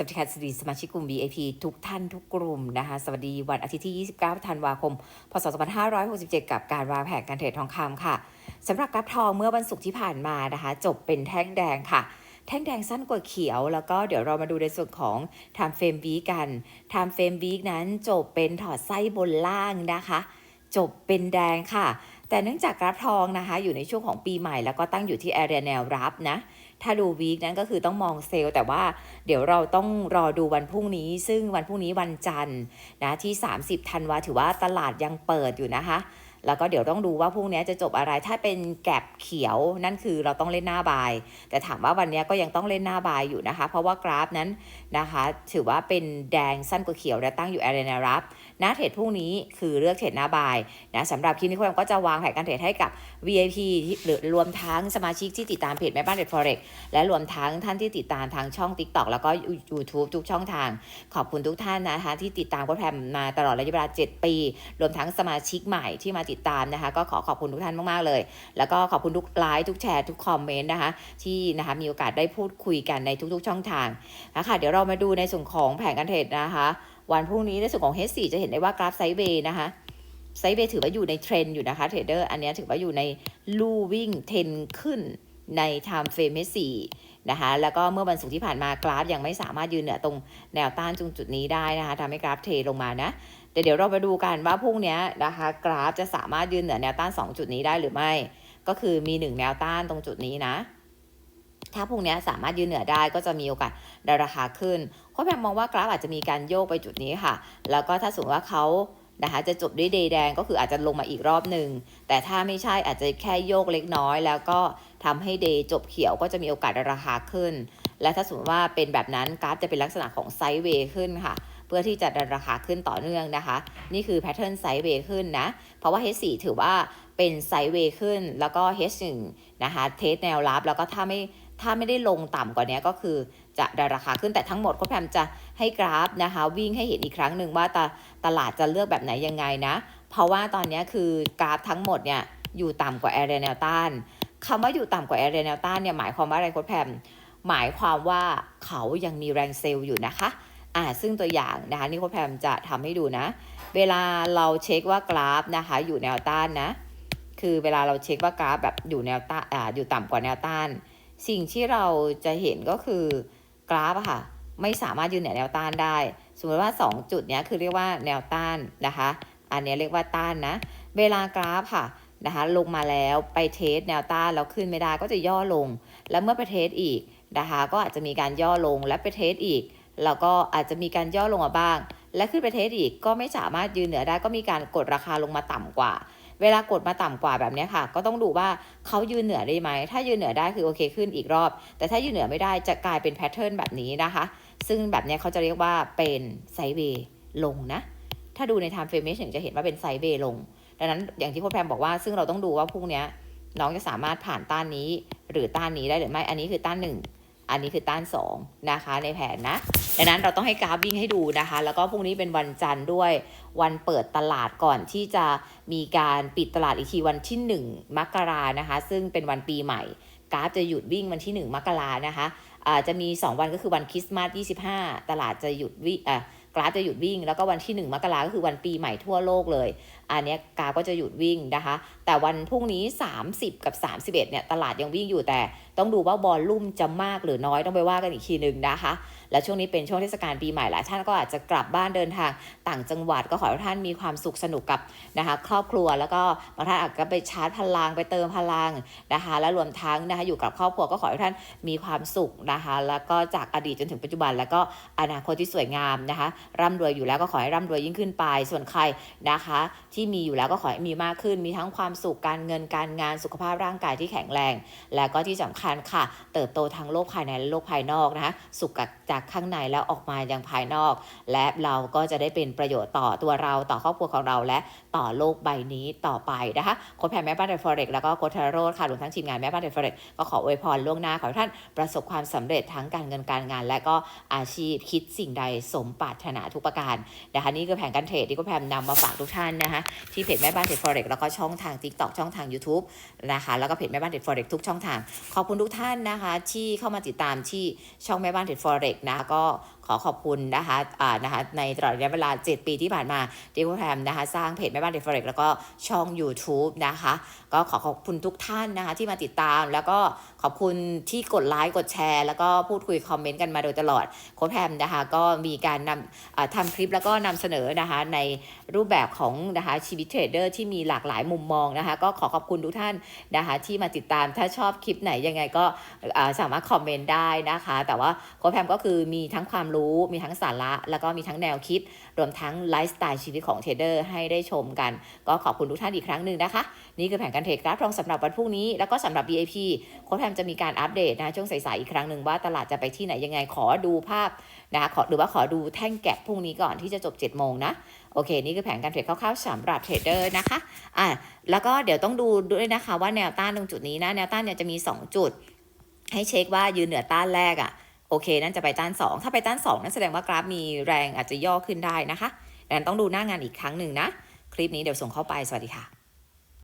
สวัสดีค่ะสวัสดีสมาชิกกลุ่ม VIP ทุกท่านทุกกลุ่มนะคะ สวัสดีวันอาทิตย์ที่ 29 ธันวาคม พศ 2567 กับการวางแผนการเทรดทองคำค่ะสำหรับกราฟทองเมื่อวันศุกร์ที่ผ่านมานะคะ จบเป็นแท่งแดงค่ะ แท่งแดงสั้นกว่าเขียว แล้วก็เดี๋ยวเรามาดูในส่วนของ time frame week กัน time frame week นั้นจบเป็นถอดไส้บนล่างนะคะ จบเป็นแดงค่ะ แต่เนื่องจากกราฟทองนะคะ อยู่ในช่วงของปีใหม่แล้วก็ตั้งอยู่ที่แอเรียแนวรับนะ ถ้าดูวีคนั้นก็คือต้องมองเซลล์ แต่ว่าเดี๋ยวเราต้องรอดูวันพรุ่งนี้ ซึ่งวันพรุ่งนี้วันจันทร์นะที่ 30ธันวาถือว่าตลาดยังเปิดอยู่นะคะ แล้วก็เดี๋ยวต้องดูว่าพรุ่งนี้จะจบอะไร ถ้าเป็นแกลบเขียวนั่นคือเราต้องเล่นหน้าบาย แต่ถามว่าวันนี้ก็ยังต้องเล่นหน้าบายอยู่นะคะ เพราะว่ากราฟนั้นนะคะ ถือว่าเป็นแดงสั้นกว่าเขียวและตั้งอยู่แอเรียรับนะเทรดพรุ่งนี้คือเลือกเทรดหน้าบายนะสำหรับคลิปนี้คุณก็จะวางแผนการเทรดให้กับ VIP ที่หรือรวมทั้งสมาชิกที่ติดตามเพจแม่บ้านเทรด forex และรวมทั้งท่านที่ติดตามทางช่อง TikTok แล้วก็ YouTube ทุกช่องทาง ขอบคุณทุกท่านนะคะที่ติดตามโค้ชแพมมาตลอดระยะเวลา 7 ปี รวมทั้งสมาชิกใหม่ที่มาติดตามนะคะ ก็ขอขอบคุณทุกท่านมากๆเลย แล้วก็ขอบคุณทุกไลค์ทุกแชร์ทุกคอมเมนต์นะคะ ที่นะคะมีโอกาสได้พูดคุยกันในทุกๆ ช่องทางนะคะเดี๋ยวเรามาดูในส่วนของแผนการเทรดนะคะ วันพรุ่งนี้ในส่วนของ H4 จะเห็นได้ว่ากราฟไซด์เวย์นะคะไซด์เวย์ถือว่าอยู่ในเทรนอยู่นะคะเทรดเดอร์อันนี้ถือว่าอยู่ในลู่วิ่งเทรนขึ้นใน time frame H4 นะคะแล้วก็เมื่อวันศุกร์ที่ผ่านมากราฟยังไม่สามารถยืนเหนือตรงแนวต้านตรงจุดนี้ได้นะคะทำให้กราฟเทลงมานะแต่เดี๋ยวเราไปดูกันว่าพรุ่งนี้นะคะกราฟจะสามารถยืนเหนือแนวต้าน 2 จุดนี้ได้หรือไม่ ก็คือมี 1 แนวต้านตรงจุดนี้นะ ถ้าพรุ่งนี้สามารถยืนเหนือได้ก็จะมีโอกาสได้ราคาขึ้นโค้ชแพมมองว่ากราฟอาจจะมีการโยกไปจุดนี้ค่ะ แล้วก็ถ้าสมมติว่าเขานะคะจะจบด้วยเดย์แดงก็คืออาจจะลงมาอีกรอบหนึ่งแต่ถ้าไม่ใช่อาจจะแค่โยกเล็กน้อย แล้วก็ ทำให้เดย์จบเขียวก็จะมีโอกาสราคาขึ้น และถ้าสมมติว่าเป็นแบบนั้นกราฟจะเป็นลักษณะของไซด์เวย์ขึ้นค่ะ เพื่อที่จะดันราคาขึ้นต่อเนื่องนะคะ นี่คือแพทเทิร์นไซด์เวย์ขึ้นนะ เพราะว่า H4 ถือว่าเป็นไซด์เวย์ขึ้น แล้วก็ H1 นะคะเทสแนวรับแล้วก็ถ้าไม่ถ้าไม่ได้ลงต่ำกว่านี้ก็คือจะดันราคาขึ้นแต่ทั้งหมดก็พยายามจะให้กราฟนะคะ วิ่งให้เห็นอีกครั้งหนึ่งว่าตตลาดจะเลือกแบบไหนยังไงนะ เพราะว่าตอนนี้คือกราฟทั้งหมดเนี่ยอยู่ต่ำกว่าแอเรียแนวต้าน คำว่าอยู่ต่ำกว่าแอเรียแนวต้านเนี่ยหมายความว่าอะไรโค้ชแพมหมายความว่าเขายังมีแรงเซลล์อยู่นะคะอ่าซึ่งตัวอย่างนะคะนี่โค้ชแพมจะทำให้ดูนะ เวลาเราเช็คว่ากราฟนะคะอยู่แนวต้านนะ คือเวลาเราเช็คว่ากราฟแบบอยู่แนวต้านอ่าอยู่ต่ำกว่าแนวต้าน สิ่งที่เราจะเห็นก็คือกราฟอะค่ะไม่สามารถยืนเหนือแนวต้านได้ สมมติว่า 2 จุดนี้คือเรียกว่าแนวต้านนะคะ อันนี้เรียกว่าต้านนะ เวลากราฟค่ะ นะคะลงมาแล้วไปเทสแนวต้านแล้วขึ้นไม่ได้ก็จะย่อลง แล้วเมื่อไปเทสอีกนะคะก็อาจจะมีการย่อลงและไปเทสอีก แล้วก็อาจจะมีการย่อลงมาบ้าง และขึ้นไปเทสอีกก็ไม่สามารถยืนเหนือได้ก็มีการกดราคาลงมาต่ำกว่า เวลากดมาต่ำกว่าแบบนี้ค่ะ ก็ต้องดูว่าเขายืนเหนือได้ไหม ถ้ายืนเหนือได้คือโอเคขึ้นอีกรอบ แต่ถ้ายืนเหนือไม่ได้จะกลายเป็นแพทเทิร์นแบบนี้นะคะ ซึ่งแบบนี้เขาจะเรียกว่าเป็นไซเวลงนะ ถ้าดูใน time frame ถึงจะเห็นว่าเป็นไซเวลง ดังนั้นอย่างที่โค้ชแพมบอกว่าซึ่งเราต้องดูว่าพรุ่งนี้น้องจะสามารถผ่านต้านนี้ หรือต้านนี้ได้หรือไม่อันนี้คือต้านหนึ่งอันนี้คือต้าน2นะคะในแผนนะดังนั้นเราต้องให้กราฟวิ่งให้ดูนะคะ แล้วก็พรุ่งนี้เป็นวันจันทร์ด้วยวันเปิดตลาดก่อนที่จะมีการปิดตลาดอีกทีวันที่ 1 มกรานะคะ ซึ่งเป็นวันปีใหม่ กราฟจะหยุดวิ่งวันที่ 1 มกรานะคะอาจะมี 2 วันก็คือวันคริสต์มาส25 ตลาดจะหยุดวิ่งอะ กราฟจะหยุดวิ่ง แล้วก็วันที่ 1 มกราก็คือวันปีใหม่ทั่วโลกเลย อันนี้กราฟก็จะหยุดวิ่งนะคะ แต่วันพรุ่งนี้ 30 กับ 31เนี่ยตลาดยังวิ่งอยู่แต่ต้องดูว่าบอลลุ่มจะมากหรือน้อยต้องไปว่ากันอีกทีหนึ่งนะคะ และช่วงนี้เป็นช่วงเทศกาลปีใหม่หลายท่านก็อาจจะกลับบ้านเดินทางต่างจังหวัดก็ขอให้ท่านมีความสุขสนุกกับนะคะครอบครัวแล้วก็บางท่านอาจจะไปชาร์จพลังไปเติมพลังนะคะ และรวมทั้งนะคะอยู่กับครอบครัวก็ขอให้ท่านมีความสุขนะคะ แล้วก็จากอดีตจนถึงปัจจุบัน แล้วก็อนาคตที่สวยงามนะคะ ร่ำรวยอยู่แล้วก็ขอให้ร่ำรวยยิ่งขึ้นไป ส่วนใครนะคะ ที่มีอยู่แล้วก็ขอให้มีมากขึ้น มีทั้งความสุขการเงินการงานสุขภาพร่างกายที่แข็งแรง และก็ที่สำคัญค่ะ เติบโตทั้งโลกภายในและโลกภายนอกนะคะสุขจากข้างในแล้วออกมายังภายนอก และเราก็จะได้เป็นประโยชน์ต่อตัวเราต่อครอบครัวของเราและต่อโลกใบนี้ต่อไปนะคะโค้ชแพรแม่บ้านเดฟอเรกแล้วก็โค้ชธารโรดค่ะรวมทั้งทีมงานแม่บ้านเดฟอเรกก็ขออวยพรล่วงหน้าขอให้ท่านประสบความสำเร็จทั้งการเงินการงาน และก็อาชีพคิดสิ่งใดสมปรารถนาทุกประการนะคะนี่คือแผนการเทรดที่โค้ชแพรนำมาฝากทุกท่านนะคะที่เพจแม่บ้านเดฟอเรกแล้วก็ช่องทาง TikTok ช่องทาง YouTube นะคะแล้วก็เพจแม่บ้านเดฟอเรกทุกช่องทางขอบคุณทุกท่านนะคะ ที่เข้ามาติดตามที่ช่องแม่บ้านเทรดฟอเร็กนะก็ขอขอบคุณนะคะอ่านะคะในตลอดระยะเวลา 7 ปีที่ผ่านมาที่คุณแพมนะคะ สร้างเพจแม่บ้านเทรดฟเฟรกแล้วก็ช่อง YouTube นะคะ ก็ขอขอบคุณทุกท่านนะคะ ที่มาติดตามแล้วก็ขอบคุณที่กดไลค์กดแชร์ แล้วก็พูดคุยคอมเมนต์กันมาโดยตลอดโค้ชแพมนะคะก็มีการนำทำคลิปแล้วก็นำเสนอนะคะในรูปแบบของนะคะชีวิตเทรดเดอร์ที่มีหลากหลายมุมมองนะคะ ก็ขอขอบคุณทุกท่านนะคะที่มาติดตามถ้าชอบคลิปไหนยังไงก็สามารถคอมเมนต์ได้นะคะ แต่ว่าโค้ชแพมก็คือมีทั้งความรู้มีทั้งสาระ แล้วก็มีทั้งแนวคิด รวมทั้งไลฟ์สไตล์ชีวิตของเทรดเดอร์ให้ได้ชมกัน ก็ขอบคุณทุกท่านอีกครั้งหนึ่งนะคะ นี่คือแผนการเทรดกราฟทองสำหรับวันพรุ่งนี้ แล้วก็สำหรับ BAP โค้ชแพมจะมีการอัปเดตนะช่วงสายๆอีกครั้งหนึ่งว่าตลาดจะไปที่ไหนยังไงขอดูภาพนะคะขอหรือว่าขอดูแท่งแกะพรุ่งนี้ก่อนที่จะจบ7จ็ดโมงนะโอเค นี่คือแผนการเทรดคร่าวๆสำหรับเทรดเดอร์นะคะอะแล้วก็เดี๋ยวต้องดูด้วยนะคะว่าแนวต้านตรงจุดนี้นะ แนวต้านเนี่ยจะมี 2 จุด ให้เช็คว่ายืนเหนือต้านแรกอะ่ะโอเค นั่นจะไปต้าน 2 ถ้าไปต้าน 2 นั่นแสดงว่ากราฟมีแรงอาจจะย่อขึ้นได้นะคะดังนั้นต้องดูหน้างานอีกครั้งหนึ่งนะ คลิปนี้เดี๋ยวส่งเข้าไป สวัสดีค่ะ